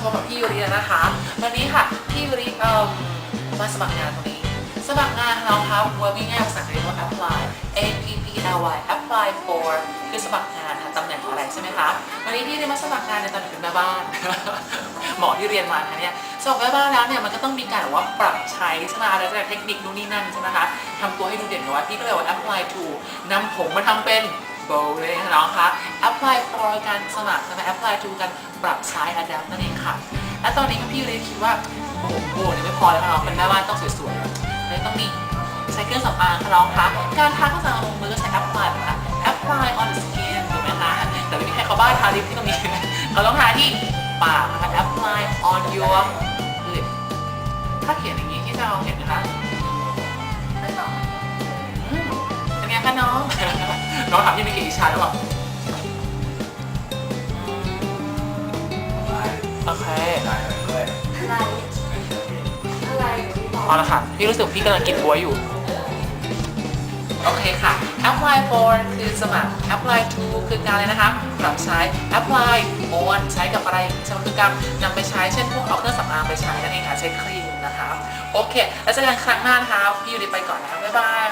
พวกพี่ยูรินะคะ วันนี้ค่ะพี่ยูริเอ่อมาสมัครงานตรงนี้ สมัครงานเราครับเวิร์กง่ายภาษาอังกฤษว่า apply a p p l y apply for คือสมัครงานค่ะตำแหน่งอะไรใช่ไหมคะ วันนี้พี่ได้มาสมัครงานในตำแหน่งเป็นแม่บ้าน หมอที่เรียนมาคะเนี่ยสอบแม่บ้านแล้วเนี่ยมันก็ต้องมีการว่าปรับใช้ใช่ไหมอะไรแต่เทคนิคนู่นนี่นั่นใช่ไหมคะทำตัวให้ดูเด่นเอาไว้พี่ก็เลยว่า apply to นำผมมาทำเป็น bow เลยนะคะน้องคะ apply for การสมัครใช่ไหม apply to การปรับใช้ adapt นั่นเองค่ะ และตอนนี้พี่เลยคิดว่าโอ้โหโบเนี่ยไม่พอแล้วค่ะน้องเป็นแม่บ้านต้องสวยๆเลยต้องมีใช้เครื่องสำอางค่ะน้องคะการทาเครื่องสำอางลงมือก็ใช้ apply ค่ะ apply on the skin ถูกไหมคะแต่ไม่มีใครเขาบ้าทาลิปที่ตรงนี้เขาต้องทาที่ปากนะคะ apply on your lip ถ้าเขียนอย่างนี้ที่จะเราเห็นนะคะไม่ต่ออืมเป็นไงคะน้อง น้องถามที่มีกี่อิชาหรือเปล่าโอเคอะไรอะไรเอาละค่ะ พี่รู้สึกพี่กำลังกินบัวยอยู่ โอเคค่ะ apply for คือสมัคร apply to คือการอะไรนะคะปรับใช้ apply on ใช้กับอะไรใช่ไหมคือการนำไปใช้ เช่นพวกเอาเครื่องสำอางไปใช้นั่นเองค่ะ ใช้ครีมนะคะ โอเค แล้วเจอกันครั้งหน้านะคะ พี่อยู่ดีไปก่อนนะ บ๊ายบาย